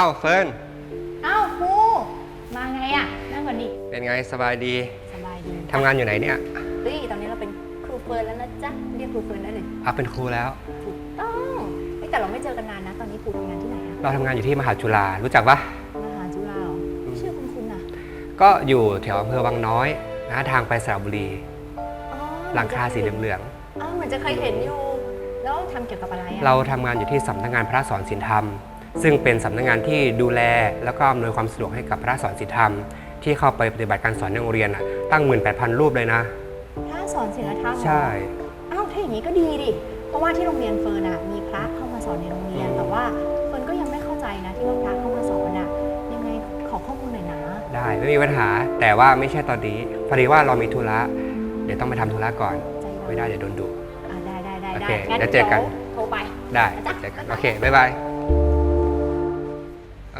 อ้าวเฟิร์นอ้าวครูมาไงอะนั่งก่อนดิเป็นไงสบายดีสบายดีทำงานอยู่ไหนเนี่ยเฮ้ยตอนนี้เราเป็นครูเฟิร์นแล้วนะจ๊ะเรียกครูเฟิร์นได้เลยอะเป็นครูแล้ว ถูกต้องเฮ้ยแต่เราไม่เจอกันนานนะตอนนี้ครูทำงานที่ไหนอะเราทำงานอยู่ที่มหาจุฬารู้จักปะมหาจุฬาเหรออืมชื่อคุณคุณอะก็อยู่แถวอำเภอวังน้อยนะทางไปสระบุรี อ๋อหลังคาสีเหลืองอ๋อเหมือนจะเคยเห็นอยู่ แล้วทำเกี่ยวกับอะไรอะๆเราทำงานอยู่ที่สำนักงานพระสอนศิลธรรม ซึ่งเป็นสำนักงานที่ดูแล แล้วก็อำนวยความสะดวกให้กับพระสอนศิลธรรม ที่เข้าไปปฏิบัติการสอนในโรงเรียนอะตั้ง 18,000 รูปเลยนะ พระสอนศิลธรรมเหรอใช่ อ้าวถ้าอย่างนี้ก็ดีดิ เพราะว่าที่โรงเรียนเฟิร์นอะมีพระเข้ามาสอนในโรงเรียนอืมแต่ว่าเฟิร์นก็ยังไม่เข้าใจนะที่ว่าพระเข้ามาสอนอะยังไงขอข้อมูลหน่อยนะ ได้ไม่มีปัญหาแต่ว่าไม่ใช่ตอนนี้พอดีว่าเรามีธุระเดี๋ยวต้องไปทำธุระก่อน ใจร้อนไม่ได้เดี๋ยวโดนดุ อ่าได้ได้ได้โอได้เคงั้นเดี๋ยวเจอกัน โทรไป ได้จ้ะเจอกันโอเคบ๊ายบายว่า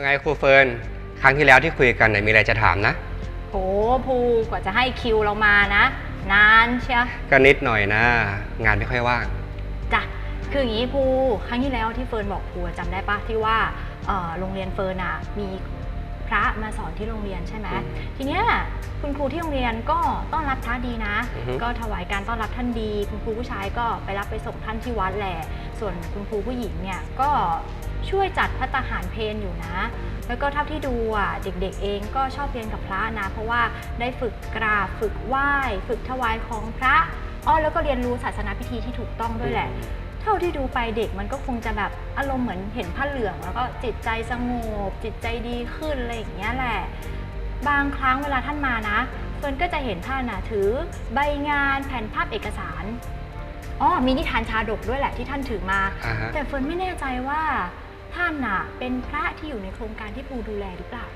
ไงครูเฟิร์นครั้งที่แล้วที่คุยกันไหนมีอะไรจะถามนะโหภูกว่าจะให้คิวเรามานะ นานเชียวก็นิดหน่อยนะ งานไม่ค่อยว่างจ้ะคืออย่างนี้ภูครั้งที่แล้วที่เฟิร์นบอกภูอะจำได้ปะที่ว่าเอ่อโรงเรียนเฟิร์นอะมีพระมาสอนที่โรงเรียนใช่ไหมอืมทีเนี้ยคุณครูที่โรงเรียนก็ต้อนรับพระดีนะ อือฮึ ก็ถวายการต้อนรับท่านดี คุณครูผู้ชายก็ไปรับไปส่งท่านที่วัดแหละส่วนคุณครูผู้หญิงเนี่ยก็ ช่วยจัดพัตตาหารเพลอยู่นะ แล้วก็เท่าที่ดูอะเด็กๆเองก็ชอบเรียนกับพระนะ เพราะว่าได้ฝึกกราบฝึกไหว้ ฝึกถวายของพระอ้อแล้วก็เรียนรู้ศาสนาพิธีที่ถูกต้องด้วยแหละ เท่าที่ดูไปเด็กมันก็คงจะแบบอารมณ์เหมือนเห็นผ้าเหลือง แล้วก็จิตใจสงบ จิตใจดีขึ้นอะไรอย่างเงี้ยแหละ บางครั้งเวลาท่านมานะเฟิร์นก็จะเห็นท่านนะถือใบงานแผ่นภาพเอกสารอ๋อมีนิทานชาดกด้วยแหละที่ท่านถือมาอ่าฮะแต่เฟิร์นไม่แน่ใจว่า ท่านน่ะเป็นพระที่อยู่ในโครงการที่ภูดูแลหรือเปล่า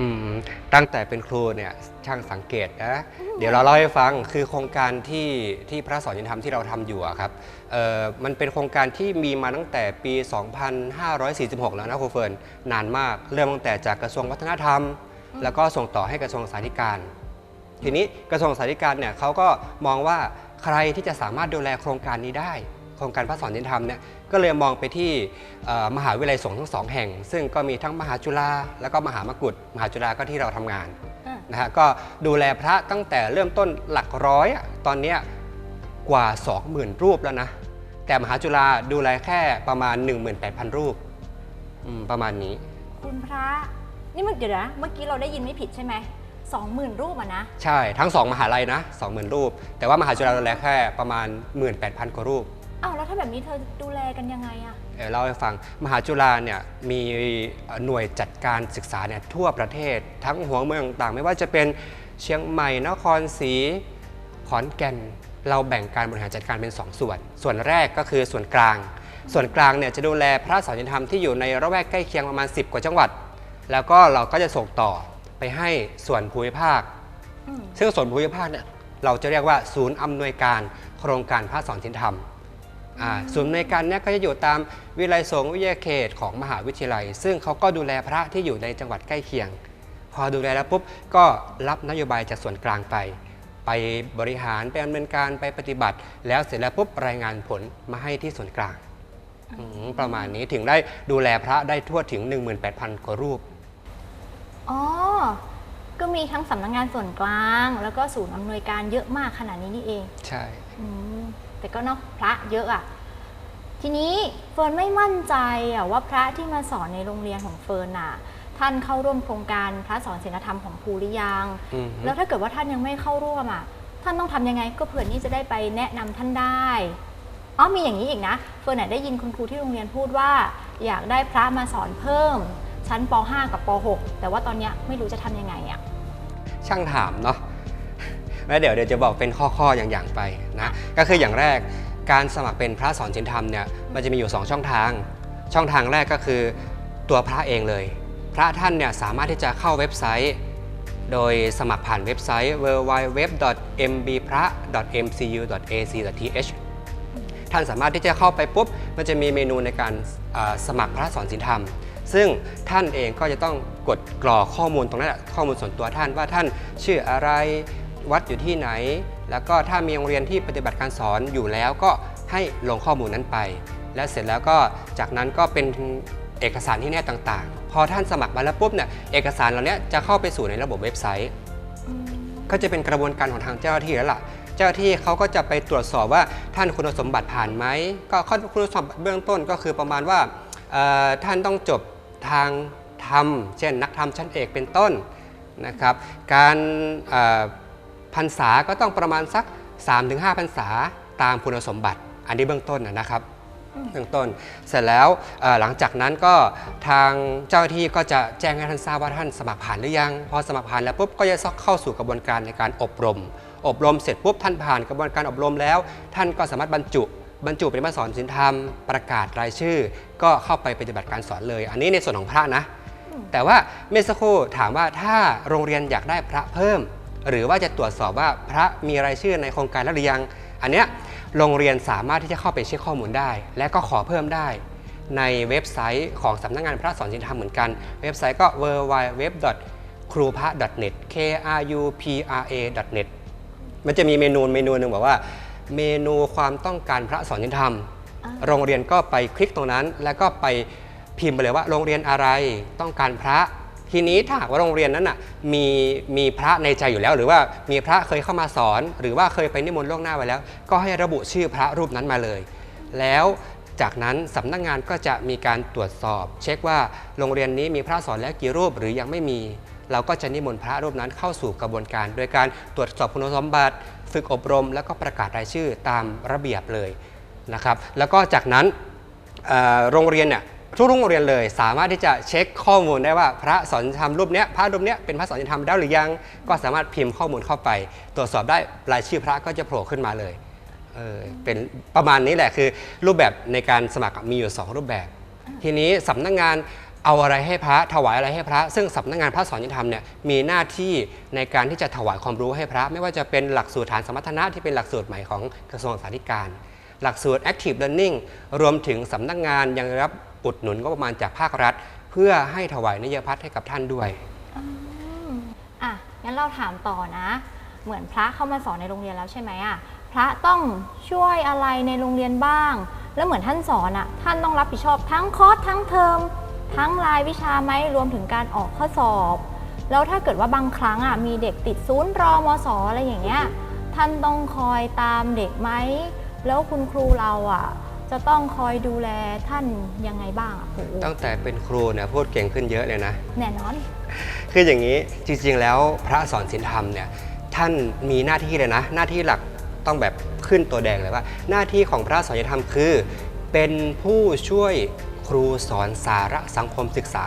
อืมตั้งแต่เป็นครูเนี่ยช่างสังเกตนะ เดี๋ยวเราเล่าให้ฟังคือโครงการที่ที่พระสอนยินธรรมที่เราทำอยู่อะครับเอ่อมันเป็นโครงการที่มีมาตั้งแต่ปี 2546 แล้วนะครูเฟิร์นนานมากเริ่มตั้งแต่จากกระทรวงวัฒนธรรมอืมแล้วก็ส่งต่อให้กระทรวงสาธารณการ ทีนี้กระทรวงสาธารณการเนี่ยเขาก็มองว่าใครที่จะสามารถดูแลโครงการนี้ได้ โครงการพระสอนยินธรรมเนี่ยก็เลยมองไปที่เอ่อมหาวิทยาลัยสงฆ์ทั้งสองแห่ง ซึ่งก็มีทั้งมหาจุฬาแล้วก็มหามกุฏมหาจุฬาก็ที่เราทำงานอะนะฮะก็ดูแลพระตั้งแต่เริ่มต้นหลักร้อยอะตอนเนี้ยกว่า 20,000 รูปแล้วนะ แต่มหาจุฬาดูแลแค่ประมาณ 18,000 รูปอืมประมาณนี้ คุณพระนี่มันเดี๋ยวนะเมื่อกี้เราได้ยินไม่ผิดใช่ไหมสองหมื่นรูปอะนะใช่ทั้ง2มหาลัยนะ20,000รูป แต่ว่ามหาจุฬาดูแลแค่ประมาณ 18,000 กว่ารูป อ้าวแล้วถ้าแบบนี้เธอดูแลกันยังไงอะเอ่อเล่าให้ฟังมหาจุฬาเนี่ยมีหน่วยจัดการศึกษาเนี่ยทั่วประเทศ ทั้งหัวเมืองต่างๆ ไม่ว่าจะเป็นเชียงใหม่นครศรีขอนแก่น เราแบ่งการบริหารจัดการเป็น 2 ส่วน ส่วนแรกก็คือส่วนกลาง ส่วนกลางเนี่ยจะดูแลพระสอนยินธรรมที่อยู่ในระแวกใกล้เคียงประมาณ 10 กว่าจังหวัด แล้วก็เราก็จะส่งต่อไปให้ส่วนภูมิภาค อืมซึ่งส่วนภูมิภาคเนี่ยเราจะเรียกว่าศูนย์อำนวยการโครงการพระสอนศิลธรรมอ่า ศูนย์อำนวยการเนี่ยก็จะอยู่ตามวิทยาลัยสงฆ์วิทยาเขตของมหาวิทยาลัย ซึ่งเขาก็ดูแลพระที่อยู่ในจังหวัดใกล้เคียง พอดูแลแล้วปุ๊บก็รับนโยบายจากส่วนกลางไป ไปบริหารไปดำเนินการไปปฏิบัติ แล้วเสร็จแล้วปุ๊บรายงานผลมาให้ที่ส่วนกลางอืมประมาณนี้ถึงได้ดูแลพระได้ทั่วถึง 18,000กว่ารูปอ๋อก็มีทั้งสำนักงานส่วนกลาง แล้วก็ศูนย์อำนวยการเยอะมากขนาดนี้นี่เอง ใช่อืม แต่ก็เนาะพระเยอะอะทีนี้เฟิร์นไม่มั่นใจอะว่าพระที่มาสอนในโรงเรียนของเฟิร์นอะท่านเข้าร่วมโครงการพระสอนศีลธรรมของภูหรือยังอืมแล้วถ้าเกิดว่าท่านยังไม่เข้าร่วมอะท่านต้องทำยังไงก็เผื่อนี่จะได้ไปแนะนำท่านได้ อ๋อมีอย่างนี้อีกนะ เฟิร์นน่ะได้ยินคุณครูที่โรงเรียนพูดว่า อยากได้พระมาสอนเพิ่ม ชั้นป .5 กับป .6 แต่ว่าตอนเนี้ยไม่รู้จะทำยังไงอะช่างถามเนาะ แล้วเดี๋ยวเดี๋ยวจะบอกเป็นข้อๆอย่างๆไปนะก็คืออย่างแรกการสมัครเป็นพระสอนศีลธรรมเนี่ยมันจะมีอยู่ 2 ช่องทาง ช่องทางแรกก็คือตัวพระเองเลย พระท่านเนี่ยสามารถที่จะเข้าเว็บไซต์ โดยสมัครผ่านเว็บไซต์ www.mbpra.mcu.ac.th ท่านสามารถที่จะเข้าไปปุ๊บ มันจะมีเมนูในการสมัครพระสอนศีลธรรม ซึ่งท่านเองก็จะต้องกดกรอกข้อมูลตรงนั้นข้อมูลส่วนตัวท่านว่าท่านชื่ออะไร วัดอยู่ที่ไหน แล้วก็ถ้ามีโรงเรียนที่ปฏิบัติการสอนอยู่แล้วก็ให้ลงข้อมูลนั้นไป และเสร็จแล้วก็จากนั้นก็เป็นเอกสารที่แนบต่างๆ พอท่านสมัครมาแล้วปุ๊บเนี่ยเอกสารเหล่านี้จะเข้าไปสู่ในระบบเว็บไซต์ ก็จะเป็นกระบวนการของทางเจ้าหน้าที่แล้วล่ะ เจ้าหน้าที่เขาก็จะไปตรวจสอบว่าท่านคุณสมบัติผ่านไหมก็ข้อคุณสมบัติเบื้องต้นก็คือประมาณว่าท่านต้องจบทางธรรม เช่นนักธรรมชั้นเอกเป็นต้นนะครับ การ พรรษาก็ต้องประมาณสัก 3-5พรรษาตามคุณสมบัติ อันนี้เบื้องต้นนะครับเบื้องต้นเสร็จแล้วหลังจากนั้นก็ทางเจ้าหน้าที่ก็จะแจ้งให้ท่านทราบว่าท่านสมัครผ่านหรือยัง พอสมัครผ่านแล้วปุ๊บก็จะเข้าสู่กระบวนการในการอบรม อบรมเสร็จปุ๊บท่านผ่านกระบวนการอบรมแล้ว ท่านก็สามารถบรรจุ บรรจุเป็นมาสอนศิลธรรมประกาศรายชื่อ ก็เข้าไปปฏิบัติการสอนเลย อันนี้ในส่วนของพระนะ แต่ว่าเมสกคถามว่าถ้าโรงเรียนอยากได้พระเพิ่ม หรือว่าจะตรวจสอบว่าพระมีรายชื่อในโครงการแล้วหรือยัง อันเนี้ยโรงเรียนสามารถที่จะเข้าไปเช็คข้อมูลได้ และก็ขอเพิ่มได้ ในเว็บไซต์ของสำนักงานพระสอนศิลธรรมเหมือนกัน เว็บไซต์ก็ w w w k r u p a n e t k r u p r a net มันจะมีเมนูเมนูหนึ่งบอกว่า เมนูความต้องการพระสอนศิลธรรมอ่าโรงเรียนก็ไปคลิกตรงนั้น แล้วก็ไปพิมพ์ไปเลยว่าโรงเรียนอะไรต้องการพระ ทีนี้ถ้าหากว่าโรงเรียนนั้นน่ะมีมีพระในใจอยู่แล้ว หรือว่ามีพระเคยเข้ามาสอน หรือว่าเคยไปนิมนต์ล่วงหน้าไว้แล้ว ก็ให้ระบุชื่อพระรูปนั้นมาเลย แล้วจากนั้นสำนักงานก็จะมีการตรวจสอบ เช็คว่าโรงเรียนนี้มีพระสอนแล้วกี่รูปหรือยังไม่มี เราก็จะนิมนต์พระรูปนั้นเข้าสู่กระบวนการ โดยการตรวจสอบคุณสมบัติ ฝึกอบรม แล้วก็ประกาศรายชื่อตามระเบียบเลยนะครับ แล้วก็จากนั้นโรงเรียนเนี่ย ทุกโรงเรียนเลย สามารถที่จะเช็คข้อมูลได้ว่าพระสอนธรรมรูปเนี้ยพระรูปเนี้ยเป็นพระสอนธรรมได้หรือยัง ก็สามารถพิมพ์ข้อมูลเข้าไป ตรวจสอบได้รายชื่อพระก็จะโผล่ขึ้นมาเลยเออเป็นประมาณนี้แหละคือ รูปแบบในการสมัครมีอยู่ 2 รูปแบบ ทีนี้สำนักงานเอาอะไรให้พระถวายอะไรให้พระ ซึ่งสำนักงานพระสอนธรรมเนี่ยมีหน้าที่ในการที่จะถวายความรู้ให้พระ ไม่ว่าจะเป็นหลักสูตรฐานสมรรถนะที่เป็นหลักสูตรใหม่ของกระทรวงศึกษาธิการหลักสูตร Active Learning รวมถึงสำนักงานยังรับ อุดหนุนก็ประมาณจากภาครัฐ เพื่อให้ถวายนยพัฒน์ให้กับท่านด้วยอะงั้นเราถามต่อนะ เหมือนพระเข้ามาสอนในโรงเรียนแล้วใช่ไหมอะพระต้องช่วยอะไรในโรงเรียนบ้าง แล้วเหมือนท่านสอนอะท่านต้องรับผิดชอบทั้งคอร์สทั้งเทอมทั้งรายวิชาไหมรวมถึงการออกข้อสอบ แล้วถ้าเกิดว่าบางครั้งอะมีเด็กติดศูนย์รอมสอะไรอย่างเงี้ยท่านต้องคอยตามเด็กไหมแล้วคุณครูเราอะ จะต้องคอยดูแลท่านยังไงบ้างอะครูตั้งแต่เป็นครูเนี่ยพูดเก่งขึ้นเยอะเลยนะ แน่นอน คืออย่างนี้จริงๆแล้วพระสอนศีลธรรมเนี่ยท่านมีหน้าที่เลยนะ หน้าที่หลักต้องแบบขึ้นตัวแดงเลยว่า หน้าที่ของพระสอนศีลธรรมคือ เป็นผู้ช่วยครูสอนสาระสังคมศึกษา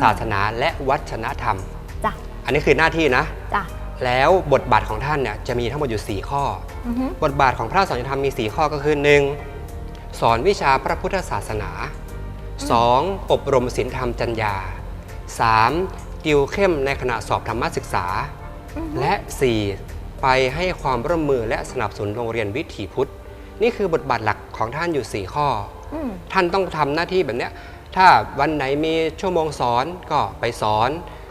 ศาสนาและวัฒนธรรม จ้ะ อันนี้คือหน้าที่นะ จ้ะ แล้วบทบาทของท่านเนี่ยจะมีทั้งหมดอยู่ 4 ข้อ อือฮึบทบาทของพระสอนธรรมมี 4 ข้อก็คือ 1. สอนวิชาพระพุทธศาสนา 2. อบรมศีลธรรมจัญญา 3. ติวเข้มในขณะสอบธรรมศึกษาอือฮึและ 4. ไปให้ความร่วมมือและสนับสนุนโรงเรียนวิถีพุทธ นี่คือบทบาทหลักของท่านอยู่ 4 ข้ออืมท่านต้องทำหน้าที่แบบเนี้ยถ้าวันไหนมีชั่วโมงสอนก็ไปสอน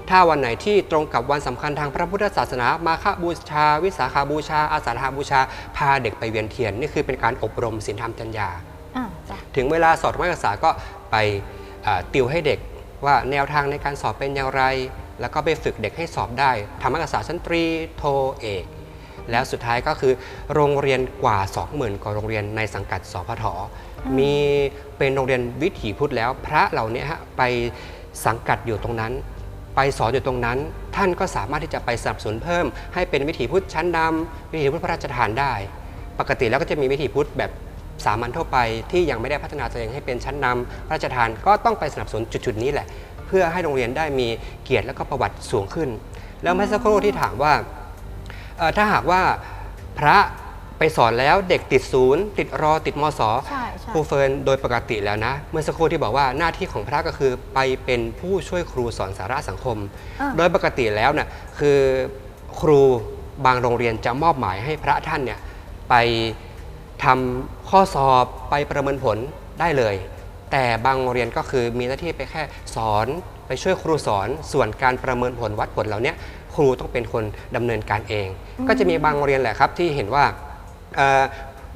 ถ้าวันไหนที่ตรงกับวันสำคัญทางพระพุทธศาสนา มาฆบูชา วิสาขาบูชา อาสาฬหบูชา พาเด็กไปเวียนเทียน นี่คือเป็นการอบรมศีลธรรมจัญญาอ่าจ้ะ ถึงเวลาสอบธรรมศึกษาก็ไปติวให้เด็กว่าแนวทางในการสอบเป็นอย่างไร แล้วก็ไปฝึกเด็กให้สอบได้ธรรมศึกษาชั้นตรีโทเอกแล้วสุดท้ายก็คือโรงเรียนกว่า 20,000 กว่าโรงเรียนในสังกัดสพทมีเป็นโรงเรียนวิถีพุทธแล้ว พระเหล่านี้ฮะไปสังกัดอยู่ตรงนั้น ไปสอนอยู่ตรงนั้น ท่านก็สามารถที่จะไปสนับสนุนเพิ่ม ให้เป็นวิถีพุทธชั้นนำวิถีพุทธพระราชทานได้ ปกติแล้วก็จะมีวิถีพุทธแบบ สามัญทั่วไปที่ยังไม่ได้พัฒนาตัวเองให้เป็นชั้นนำพระราชทานก็ต้องไปสนับสนุนจุดๆนี้แหละ เพื่อให้โรงเรียนได้มีเกียรติและก็ประวัติสูงขึ้น แล้วเมื่อสักครู่ที่ถามว่าเอ่อถ้าหากว่าพระไปสอนแล้วเด็กติดศูนย์ ติดรอติดมศใช่ใช่ครูเฟิร์นโดยปกติแล้วนะ เมื่อสักครู่ที่บอกว่าหน้าที่ของพระก็คือไปเป็นผู้ช่วยครูสอนสาระสังคมอ่าโดยปกติแล้วน่ะคือครูบางโรงเรียนจะมอบหมายให้พระท่านเนี่ยไป ทำข้อสอบไปประเมินผลได้เลย แต่บางโรงเรียนก็คือมีหน้าที่ไปแค่สอนไปช่วยครูสอนส่วนการประเมินผลวัดผลเหล่าเนี้ยครูต้องเป็นคนดำเนินการเอง ก็จะมีบางโรงเรียนแหละครับที่เห็นว่าเอ่อ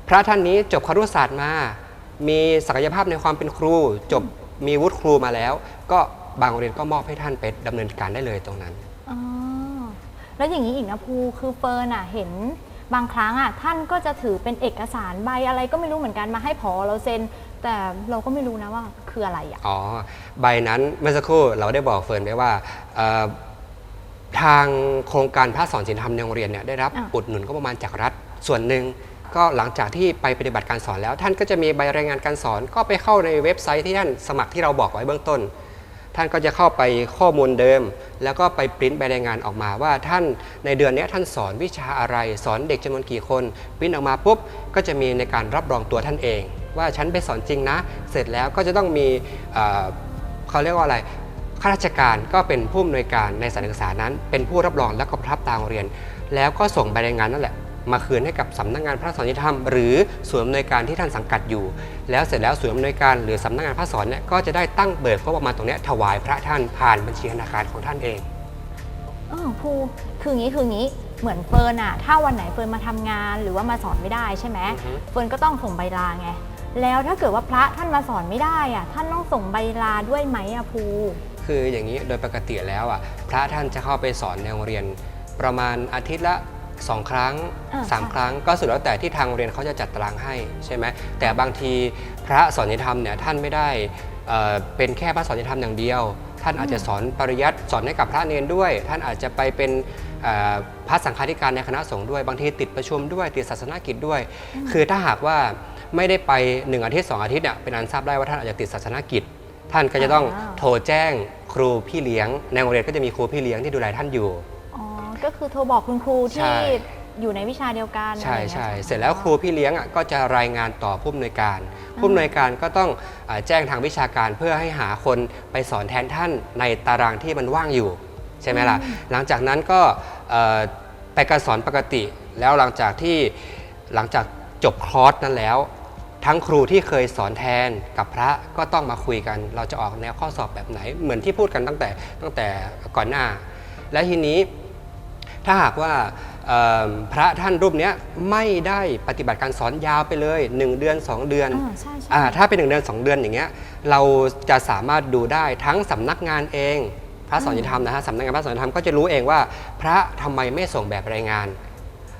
พระท่านนี้จบครุศาสตร์มา มีศักยภาพในความเป็นครู จบมีวุฒิครูมาแล้ว ก็บางโรงเรียนก็มอบให้ท่านไปดำเนินการได้เลยตรงนั้นอ๋อแล้วอย่างนี้อีกนะภูคือเฟิร์นอะเห็น บางครั้งอะท่านก็จะถือเป็นเอกสารใบอะไรก็ไม่รู้เหมือนกันมาให้พอเราเซ็น แต่เราก็ไม่รู้นะว่าคืออะไรอะอ๋อใบนั้นเมื่อสักครู่เราได้บอกเฟิร์นไปว่าเอ่อทางโครงการพระสอนศิลธรรมในโรงเรียนเนี่ยได้รับอะอุดหนุนก็ประมาณจากรัฐส่วนหนึ่งก็หลังจากที่ไปปฏิบัติการสอนแล้ว ท่านก็จะมีใบรายงานการสอนก็ไปเข้าในเว็บไซต์ที่ท่านสมัครที่เราบอกไว้เบื้องต้น ท่านก็จะเข้าไปข้อมูลเดิม แล้วก็ไปปริ้นใบรายงานออกมาว่าท่านในเดือนนี้ท่านสอนวิชาอะไร สอนเด็กจำนวนกี่คนปริ้นออกมาปุ๊บก็จะมีในการรับรองตัวท่านเอง ว่าฉันไปสอนจริงนะ เสร็จแล้วก็จะต้องมีเเขาเรียกว่าอะไรข้าราชการก็เป็นผู้อำนวยการในสถานศึกษานั้น เป็นผู้รับรองและก็รับตาโรงเรียน แล้วก็ส่งใบรายงานนั่นแหละ มาคืนให้กับสำนักงานพระสอนยุติธรรมหรือส่วนอำนวยการที่ท่านสังกัดอยู่ แล้วเสร็จแล้วส่วนอำนวยการหรือสำนักงานพระสอนเนี่ยก็จะได้ตั้งเบิกงบประมาณตรงเนี้ยถวายพระท่านผ่านบัญชีธนาคารของท่านเองเออภูคืออย่างนี้คืออย่างนี้เหมือนเฟิร์นอะถ้าวันไหนเฟิร์นมาทำงานหรือว่ามาสอนไม่ได้ใช่ไหมอือฮึเฟิร์นก็ต้องส่งใบลาไงแล้วถ้าเกิดว่าพระท่านมาสอนไม่ได้อะท่านต้องส่งใบลาด้วยไหมอะภูคืออย่างนี้โดยปกติแล้วอะพระท่านจะเข้าไปสอนในโรงเรียน ประมาณอาทิตย์ละ สองครั้ง อ่าสามใช่ครั้งก็สุดแล้วแต่ที่ทางโรงเรียนเขาจะจัดตารางให้ใช่ไหมแต่บางทีพระสอนนิธรรมเนี่ยท่านไม่ได้เอ่อเป็นแค่พระสอนนิธรรมอย่างเดียว ท่านอาจจะสอนปริยัติสอนให้กับพระเนนด้วย ท่านอาจจะไปเป็นเอ่อพระสังฆาธิการในคณะสงฆ์ด้วย บางทีติดประชุมด้วยติดศาสนกิจด้วย คือถ้าหากว่าไม่ได้ไปหนึ่งอาทิตย์สองอาทิตย์เนี่ยเป็นอันทราบได้ว่าท่านอาจจะติดศาสนกิจ ท่านก็จะต้องอ่า โทรแจ้งครูพี่เลี้ยงในโรงเรียนก็จะมีครูพี่เลี้ยงที่ดูแลท่านอยู่อ๋อ ก็คือโทรบอกคุณครูใช่ ที่อยู่ในวิชาเดียวกันใช่อะไรอย่างใช่เงี้ยเสร็จแล้วครูพี่เลี้ยงอะก็จะรายงานต่อผู้อำนวยการ ผู้อำนวยการก็ต้องอาแจ้งทางวิชาการเพื่อให้หาคนไปสอนแทนท่านในตารางที่มันว่างอยู่ ใช่ไหมล่ะ หลังจากนั้นก็เอ่อไปการสอนปกติ แล้วหลังจากที่หลังจากจบคอร์สนั้นแล้ว ทั้งครูที่เคยสอนแทนกับพระก็ต้องมาคุยกัน เราจะออกแนวข้อสอบแบบไหน เหมือนที่พูดกันตั้งแต่ตั้งแต่ก่อนหน้า และทีนี้ ถ้าหากว่าเอ่อพระท่านรูปเนี้ยไม่ได้ปฏิบัติการสอนยาวไปเลย 1 เดือน 2 เดือนอ่าใช่ใช่อ่าถ้าเป็น 1 เดือน 2 เดือนอย่างเงี้ยเราจะสามารถดูได้ทั้งสำนักงานเอง พระสอนยุติธรรมนะฮะสำนักงานพระสอนยุติธรรมก็จะรู้เองว่า พระทำไมไม่ส่งแบบรายงาน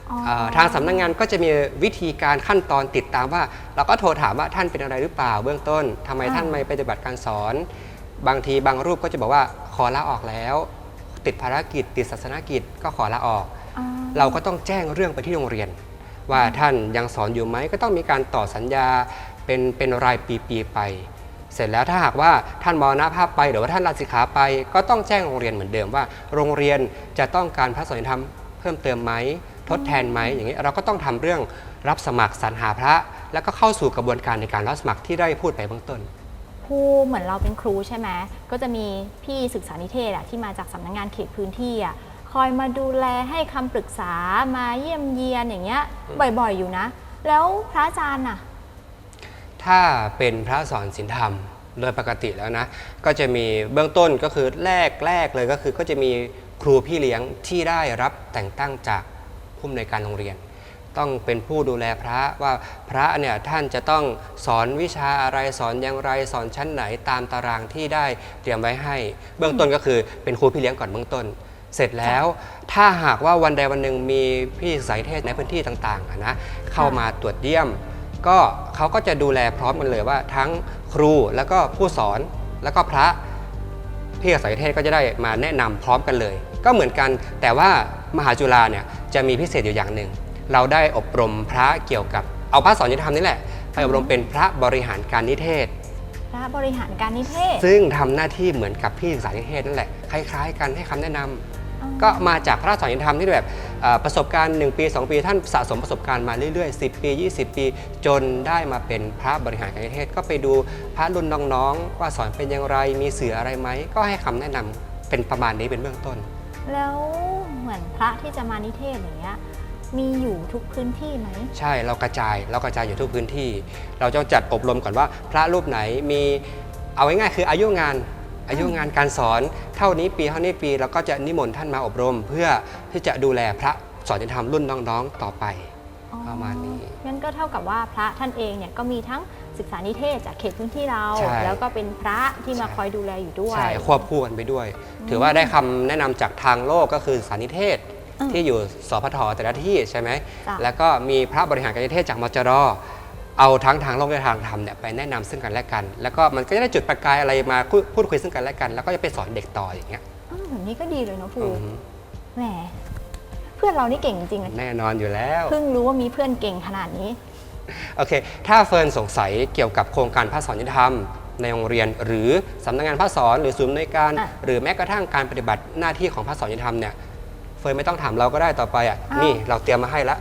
อ๋อเอ่อทางสำนักงานก็จะมีวิธีการขั้นตอนติดตามว่า เราก็โทรถามว่าท่านเป็นอะไรหรือเปล่าเบื้องต้นทำไมท่านไม่ปฏิบัติการสอน บางทีบางรูปก็จะบอกว่าขอลาออกแล้ว ติดภารกิจ ติดศาสนกิจก็ขอลาออกอ๋อเราก็ต้องแจ้งเรื่องไปที่โรงเรียน ว่าท่านยังสอนอยู่ไหมก็ต้องมีการต่อสัญญาเป็นเป็นรายปีๆไป เสร็จแล้วถ้าหากว่าท่านมรณภาพไปหรือว่าท่านลาสิกขาไป ก็ต้องแจ้งโรงเรียนเหมือนเดิมว่า โรงเรียนจะต้องการพระสอนธรรมเพิ่มเติมไหมทดแทนไหมอย่างนี้เราก็ต้องทำเรื่องรับสมัครสรรหาพระ แล้วก็เข้าสู่กระบวนการในการรับสมัครที่ได้พูดไปเบื้องต้น ครูเหมือนเราเป็นครูใช่ไหมก็จะมีพี่ศึกษานิเทศอะที่มาจากสำนักงานเขตพื้นที่อะคอยมาดูแลให้คำปรึกษามาเยี่ยมเยียนอย่างเงี้ยบ่อยๆอยู่นะ แล้วพระอาจารย์น่ะถ้าเป็นพระสอนศีลธรรมโดยปกติแล้วนะ ก็จะมีเบื้องต้นก็คือแรกแรกเลยก็คือก็จะมีครูพี่เลี้ยงที่ได้รับแต่งตั้งจากผู้อำนวยการโรงเรียน ต้องเป็นผู้ดูแลพระว่าพระเนี่ยท่านจะต้องสอนวิชาอะไรสอนอย่างไรสอนชั้นไหนตามตารางที่ได้เตรียมไว้ให้ เบื้องต้นก็คือเป็นครูพี่เลี้ยงก่อนเบื้องต้น เสร็จแล้วถ้าหากว่าวันใดวันหนึ่งมีพี่ศึกษานิเทศในพื้นที่ต่างๆอะนะเข้ามาตรวจเยี่ยม ก็เขาก็จะดูแลพร้อมกันเลยว่าทั้งครูแล้วก็ผู้สอนแล้วก็พระพี่ศึกษานิเทศก็จะได้มาแนะนำพร้อมกันเลย ก็เหมือนกันแต่ว่ามหาจุฬาเนี่ยจะมีพิเศษอยู่อย่างหนึ่ง เราได้อบรมพระเกี่ยวกับเอาพระสอนยุทธธรรมนี่แหละไปอบรมเป็นพระบริหารการนิเทศ พระบริหารการนิเทศ ซึ่งทำหน้าที่เหมือนกับพี่ศึกษานิเทศนั่นแหละคล้ายๆ กันให้คำแนะนำอ๋อก็มาจากพระสอนยุทธธรรมที่แบบเอ่อประสบการณ์ 1 ปี 2 ปีท่านสะสมประสบการณ์มาเรื่อยๆ 10 ปี 20 ปี จนได้มาเป็นพระบริหารการนิเทศ ก็ไปดูพระรุ่นน้องๆ ว่าสอนเป็นอย่างไรมีเสืออะไรไหมก็ให้คำแนะนำเป็นประมาณนี้เป็นเบื้องต้น แล้วเหมือนพระที่จะมานิเทศอย่างเงี้ย มีอยู่ทุกพื้นที่ไหม ใช่เรากระจายเรากระจายอยู่ทุกพื้นที่ เราจะจัดอบรมก่อนว่า พระรูปไหนมีเอาง่ายๆคืออายุงานอายุงานการสอนเท่านี้ปีเท่านี้ปีเราก็จะนิมนต์ท่านมาอบรม เพื่อที่จะดูแลพระสอนธรรมรุ่นน้องๆต่อไปอ๋อประมาณนี้งั้นก็เท่ากับว่าพระท่านเองเนี่ยก็มีทั้งศึกษานิเทศจากเขตพื้นที่เราใช่แล้วก็เป็นพระที่มาใช่คอยดูแลอยู่ด้วย ใช่ ควบคู่กันไปด้วย ถือว่าได้คำแนะนำจากทางโลกก็คือสานิเทศอืม ที่อยู่สพทแต่ละที่ใช่ไหมจ้ะแล้วก็มีพระบริหารการนิเทศจากมจรเอาทั้งทางโลกและทางธรรมเนี่ยไปแนะนำซึ่งกันและกัน แล้วก็มันก็จะได้จุดประกายอะไรมาพูดพูดคุยซึ่งกันและกัน แล้วก็จะไปสอนเด็กต่ออย่างเงี้ยอ้าวแบบนี้ก็ดีเลยเนาะภูอือฮึแหมเพื่อนเรานี่เก่งจริงๆอะแน่นอนอยู่แล้วเพิ่งรู้ว่ามีเพื่อนเก่งขนาดนี้โอเค ถ้าเฟิร์นสงสัยเกี่ยวกับโครงการพระสอนยุติธรรมในโรงเรียนหรือสำนักงานพระสอนหรือศูนย์ในวยการอะหรือแม้กระทั่งการปฏิบัติหน้าที่ของพระสอนยุติธรรมเนี่ย เฟิร์นไม่ต้องถามเราก็ได้ต่อไปอะอ้าวนี่เราเตรียมมาให้ละ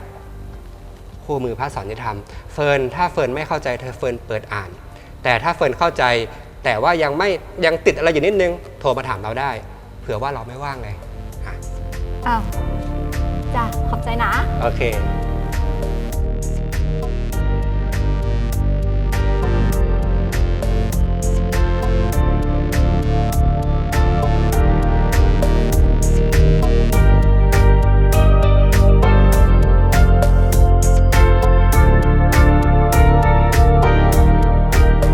คู่มือพระสอนยุติธรรม เฟิร์นถ้าเฟิร์นไม่เข้าใจเธอเฟิร์นเปิดอ่าน แต่ถ้าเฟิร์นเข้าใจแต่ว่ายังไม่ยังติดอะไรอยู่นิดนึง โทรมาถามเราได้ เผื่อว่าเราไม่ว่างไงอะอ้าวจ้ะขอบใจนะ โอเค